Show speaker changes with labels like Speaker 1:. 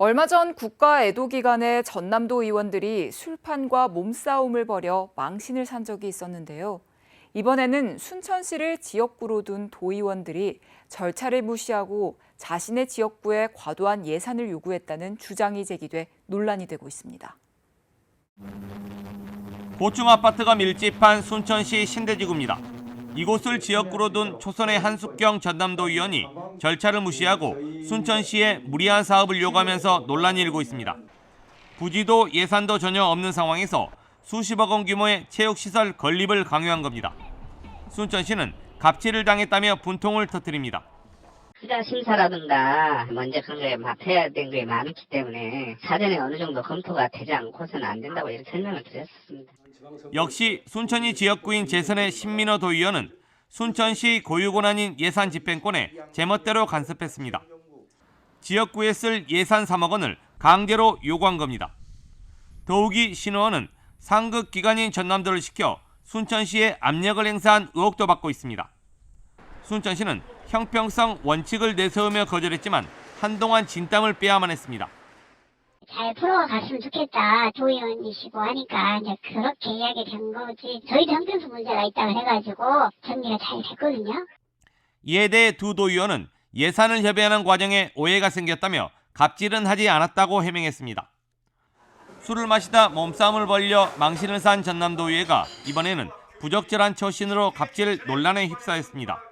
Speaker 1: 얼마 전 국가 애도 기간에 전남도 의원들이 술판과 몸싸움을 벌여 망신을 산 적이 있었는데요. 이번에는 순천시를 지역구로 둔 도의원들이 절차를 무시하고 자신의 지역구에 과도한 예산을 요구했다는 주장이 제기돼 논란이 되고 있습니다.
Speaker 2: 고층 아파트가 밀집한 순천시 신대지구입니다. 이곳을 지역구로 둔 초선의 한숙경 전남도 의원이 절차를 무시하고 순천시에 무리한 사업을 요구하면서 논란이 일고 있습니다. 부지도 예산도 전혀 없는 상황에서 수십억 원 규모의 체육시설 건립을 강요한 겁니다. 순천시는 갑질을 당했다며 분통을 터뜨립니다.
Speaker 3: 투자 심사라든가 먼저 그런 거에 맡아야 된 게 많기 때문에 사전에 어느 정도 검토가 되지 않고서는 안 된다고 이렇게 설명을 드렸었습니다.
Speaker 2: 역시 순천이 지역구인 재선의 신민호 도의원은 순천시 고유 권한인 예산 집행권에 제멋대로 간섭했습니다. 지역구에 쓸 예산 3억 원을 강제로 요구한 겁니다. 더욱이 신 의원은 상급 기관인 전남도를 시켜 순천시에 압력을 행사한 의혹도 받고 있습니다. 순천시는 형평성 원칙을 내세우며 거절했지만 한동안 진땀을 빼야만 했습니다.
Speaker 4: 잘 풀어갔으면 좋겠다. 조의원이시고 하니까 이제 그렇게 이야기 된 거지. 저희도 형평성 문제가 있다고 해가지고 정리가 잘 됐거든요.
Speaker 2: 이에 대해 두 도의원은 예산을 협의하는 과정에 오해가 생겼다며 갑질은 하지 않았다고 해명했습니다. 술을 마시다 몸싸움을 벌려 망신을 산 전남도의회가 이번에는 부적절한 처신으로 갑질 논란에 휩싸였습니다.